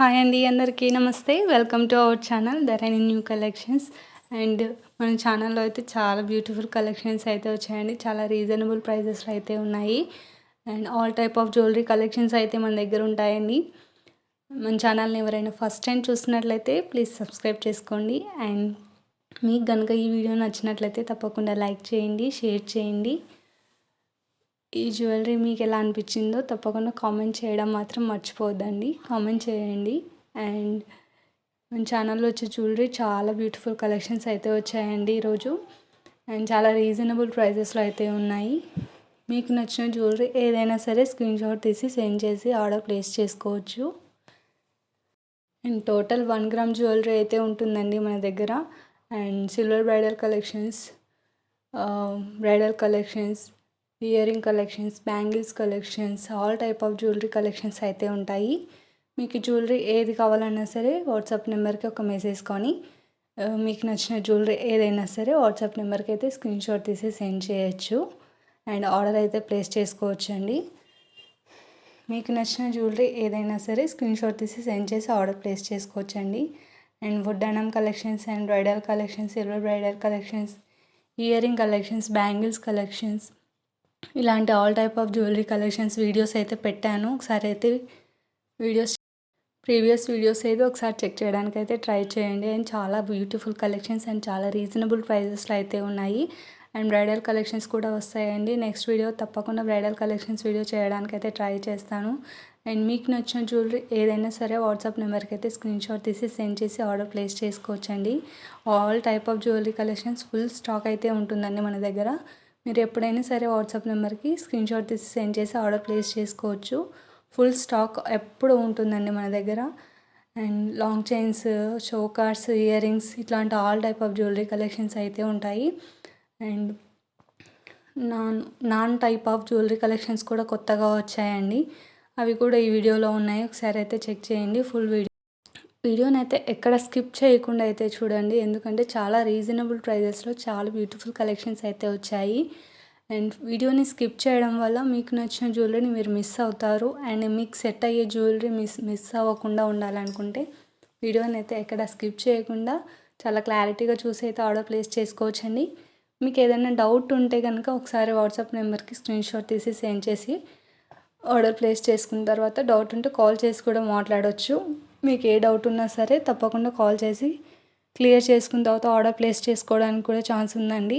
Hi అండి అందరికీ నమస్తే. వెల్కమ్ టు అవర్ ఛానల్ దర్ ధరణి న్యూ కలెక్షన్స్. అండ్ మన ఛానల్లో అయితే చాలా బ్యూటిఫుల్ కలెక్షన్స్ అయితే వచ్చాయండి. చాలా రీజనబుల్ ప్రైజెస్లో అయితే ఉన్నాయి. And all type of jewellery collections అయితే మన దగ్గర ఉంటాయండి. మన ఛానల్ని ఎవరైనా ఫస్ట్ టైం చూస్తున్నట్లయితే ప్లీజ్ సబ్స్క్రైబ్ చేసుకోండి. అండ్ మీకు కనుక ఈ వీడియో నచ్చినట్లయితే తప్పకుండా లైక్ చేయండి షేర్ చేయండి. ఈ జ్యువెలరీ మీకు ఎలా అనిపించిందో తప్పకుండా కామెంట్ చేయడం మాత్రం మర్చిపోవద్దండి. కామెంట్ చేయండి. అండ్ మన ఛానల్లో వచ్చే జ్యువెలరీ చాలా బ్యూటిఫుల్ కలెక్షన్స్ అయితే వచ్చాయండి ఈరోజు. అండ్ చాలా రీజనబుల్ ప్రైజెస్లో అయితే ఉన్నాయి. మీకు నచ్చిన జ్యువెలరీ ఏదైనా సరే స్క్రీన్ షాట్ తీసి సెండ్ చేసి ఆర్డర్ ప్లేస్ చేసుకోవచ్చు. And total one gram jewellery అయితే ఉంటుందండి మన దగ్గర. And silver bridal collections bridal collections earring collections bangles collections all type of jewellery collections అయితే ఉంటాయి. మీకు జ్యువెలరీ ఏది కావాలన్నా సరే వాట్సాప్ నెంబర్కి ఒక మెసేజ్ కానీ మీకు నచ్చిన జ్యువెలరీ ఏదైనా సరే వాట్సాప్ నెంబర్కి అయితే స్క్రీన్ షాట్ తీసి సెండ్ చేయొచ్చు. అండ్ ఆర్డర్ అయితే ప్లేస్ చేసుకోవచ్చండి. మీకు నచ్చిన జ్యువెలరీ ఏదైనా సరే స్క్రీన్ షాట్ తీసి సెండ్ చేసి ఆర్డర్ ప్లేస్ చేసుకోవచ్చండి. అండ్ వుడ్ అనం collections and bridal collections silver bridal collections earring collections bangles collections ఇలాంటి all type of jewellery collections videos అయితే పెట్టాను. ఒకసారి అయితే వీడియోస్ ప్రీవియస్ వీడియోస్ అయితే ఒకసారి చెక్ చేయడానికి అయితే ట్రై చేయండి. అండ్ చాలా బ్యూటిఫుల్ కలెక్షన్స్ అండ్ చాలా రీజనబుల్ ప్రైజెస్లో అయితే ఉన్నాయి. అండ్ బ్రైడల్ కలెక్షన్స్ కూడా వస్తాయండి. నెక్స్ట్ వీడియో తప్పకుండా బ్రైడల్ కలెక్షన్స్ వీడియో చేయడానికి అయితే ట్రై చేస్తాను. అండ్ మీకు నచ్చిన జ్యువెలరీ ఏదైనా సరే వాట్సాప్ నెంబర్కి అయితే స్క్రీన్ షాట్ తీసి సెండ్ చేసి ఆర్డర్ ప్లేస్ చేసుకోవచ్చండి. All type of jewellery collections full stock అయితే ఉంటుందండి మన దగ్గర. మీరు ఎప్పుడైనా సరే వాట్సాప్ నెంబర్కి స్క్రీన్షాట్ తీసి సెండ్ చేసి ఆర్డర్ ప్లేస్ చేసుకోవచ్చు. ఫుల్ స్టాక్ ఎప్పుడు ఉంటుందండి మన దగ్గర. And long chains షోకార్స్ earrings ఇట్లాంటి all type of jewellery collections అయితే ఉంటాయి. And non non type of jewellery collections కూడా కొత్తగా వచ్చాయండి. అవి కూడా ఈ వీడియోలో ఉన్నాయి. ఒకసారి అయితే చెక్ చేయండి. ఫుల్ వీడియో వీడియోని అయితే ఎక్కడ స్కిప్ చేయకుండా అయితే చూడండి. ఎందుకంటే చాలా రీజనబుల్ ప్రైజెస్లో చాలా బ్యూటిఫుల్ కలెక్షన్స్ అయితే వచ్చాయి. అండ్ వీడియోని స్కిప్ చేయడం వల్ల మీకు నచ్చిన జ్యువెలరీని మీరు మిస్ అవుతారు. అండ్ మీకు సెట్ అయ్యే జ్యువెలరీ మిస్ మిస్ అవ్వకుండా ఉండాలనుకుంటే వీడియోని అయితే ఎక్కడ స్కిప్ చేయకుండా చాలా క్లారిటీగా చూసి అయితే ఆర్డర్ ప్లేస్ చేసుకోవచ్చండి. మీకు ఏదైనా డౌట్ ఉంటే కనుక ఒకసారి వాట్సాప్ నెంబర్కి స్క్రీన్షాట్ తీసి సెండ్ చేసి ఆర్డర్ ప్లేస్ చేసుకున్న తర్వాత డౌట్ ఉంటే కాల్ చేసి కూడా మాట్లాడవచ్చు మీకు ఏ డౌట్ ఉన్నా సరే తప్పకుండా కాల్ చేసి క్లియర్ చేసుకున్న తర్వాత ఆర్డర్ ప్లేస్ చేసుకోవడానికి కూడా ఛాన్స్ ఉందండి.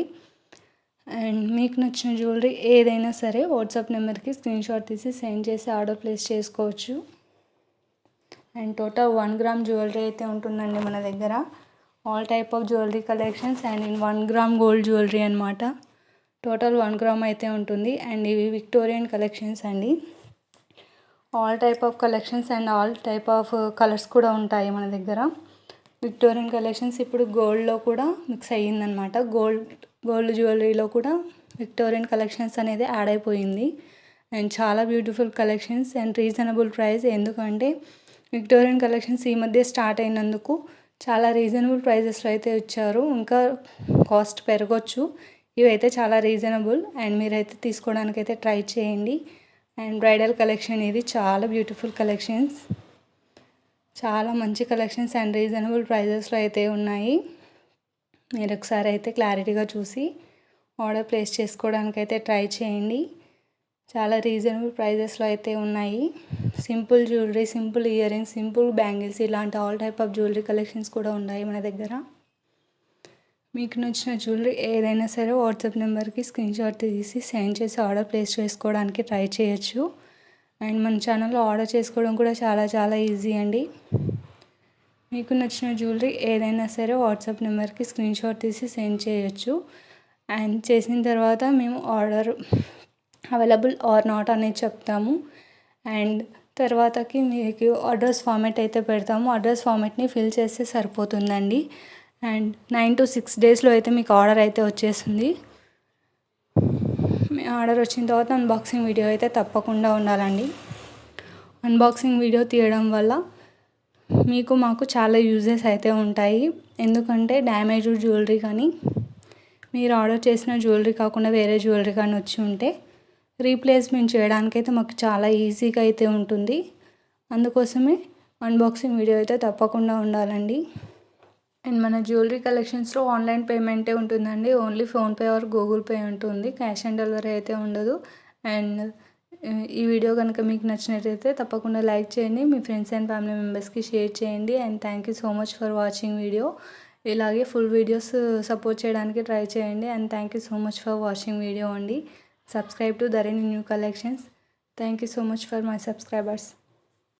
అండ్ మీకు నచ్చిన జ్యువెలరీ ఏదైనా సరే వాట్సాప్ నెంబర్కి స్క్రీన్ షాట్ తీసి సెండ్ చేసి ఆర్డర్ ప్లేస్ చేసుకోవచ్చు. And total one gram jewellery అయితే ఉంటుందండి మన దగ్గర. All type of jewellery collections and in one gram gold jewellery అనమాట టోటల్ వన్ గ్రామ్ అయితే ఉంటుంది. అండ్ ఇవి విక్టోరియన్ కలెక్షన్స్ అండి. All type of collections and all type of colours కూడా ఉంటాయి మన దగ్గర. విక్టోరియన్ కలెక్షన్స్ ఇప్పుడు గోల్డ్లో కూడా మిక్స్ అయ్యిందనమాట గోల్డ్ గోల్డ్ జ్యువెలరీలో కూడా విక్టోరియన్ కలెక్షన్స్ అనేది యాడ్ అయిపోయింది. అండ్ చాలా beautiful collections and reasonable price ఎందుకంటే విక్టోరియన్ కలెక్షన్స్ ఈ మధ్య స్టార్ట్ అయినందుకు చాలా రీజనబుల్ ప్రైజెస్లో అయితే ఇచ్చారు. ఇంకా కాస్ట్ పెరగచ్చు. ఇవైతే చాలా రీజనబుల్ అండ్ మీరైతే తీసుకోవడానికైతే ట్రై చేయండి. అండ్ బ్రైడల్ కలెక్షన్ ఇది. చాలా బ్యూటిఫుల్ కలెక్షన్స్. చాలా మంచి కలెక్షన్స్ అండ్ రీజనబుల్ ప్రైజెస్లో అయితే ఉన్నాయి. మీరు ఒకసారి అయితే క్లారిటీగా చూసి ఆర్డర్ ప్లేస్ చేసుకోవడానికి అయితే ట్రై చేయండి. చాలా రీజనబుల్ ప్రైజెస్లో అయితే ఉన్నాయి. Simple jewellery simple earrings simple bangles ఇలాంటి all type of jewellery collections కూడా ఉన్నాయి మన దగ్గర. మీకు నచ్చిన జ్యువెలరీ ఏదైనా సరే వాట్సాప్ నెంబర్కి స్క్రీన్ షాట్ తీసి సెండ్ చేసి ఆర్డర్ ప్లేస్ చేసుకోవడానికి ట్రై చేయొచ్చు. అండ్ మన ఛానల్లో ఆర్డర్ చేసుకోవడం కూడా చాలా చాలా ఈజీ అండి. మీకు నచ్చిన జ్యువెలరీ ఏదైనా సరే వాట్సాప్ నెంబర్కి స్క్రీన్ షాట్ తీసి సెండ్ చేయొచ్చు. అండ్ చేసిన తర్వాత మేము ఆర్డర్ అవైలబుల్ ఆర్ నాట్ అనేది చెప్తాము. అండ్ తర్వాతకి మీకు అడ్రస్ ఫార్మేట్ అయితే పెడతాము. అడ్రస్ ఫార్మేట్ని ఫిల్ చేస్తే సరిపోతుందండి. అండ్ నైన్ టు సిక్స్ డేస్లో అయితే మీకు ఆర్డర్ అయితే వచ్చేస్తుంది మీ ఆర్డర్ వచ్చిన తర్వాత అన్బాక్సింగ్ వీడియో అయితే తప్పకుండా ఉండాలండి. అన్బాక్సింగ్ వీడియో తీయడం వల్ల మీకు మాకు చాలా యూజెస్ అయితే ఉంటాయి. ఎందుకంటే డ్యామేజ్ జ్యువెలరీ కానీ మీరు ఆర్డర్ చేసిన జ్యువెలరీ కాకుండా వేరే జ్యువెలరీ కానీ వచ్చి ఉంటే రీప్లేస్మెంట్ చేయడానికైతే మాకు చాలా ఈజీగా అయితే ఉంటుంది. అందుకోసమే అన్బాక్సింగ్ వీడియో అయితే తప్పకుండా ఉండాలండి. అండ్ మన జ్యువెలరీ కలెక్షన్స్లో ఆన్లైన్ పేమెంటే ఉంటుందండి. Only PhonePe or Google Pay ఉంటుంది. క్యాష్ ఆన్ డెలివరీ అయితే ఉండదు. అండ్ ఈ వీడియో కనుక మీకు నచ్చినట్టయితే తప్పకుండా లైక్ చేయండి. మీ ఫ్రెండ్స్ అండ్ ఫ్యామిలీ మెంబర్స్కి షేర్ చేయండి. And thank you so much for watching video. ఇలాగే ఫుల్ వీడియోస్ సపోర్ట్ చేయడానికి ట్రై చేయండి. And thank you so much for watching video అండి. Subscribe to Dharani new collections. Thank you so much for my subscribers.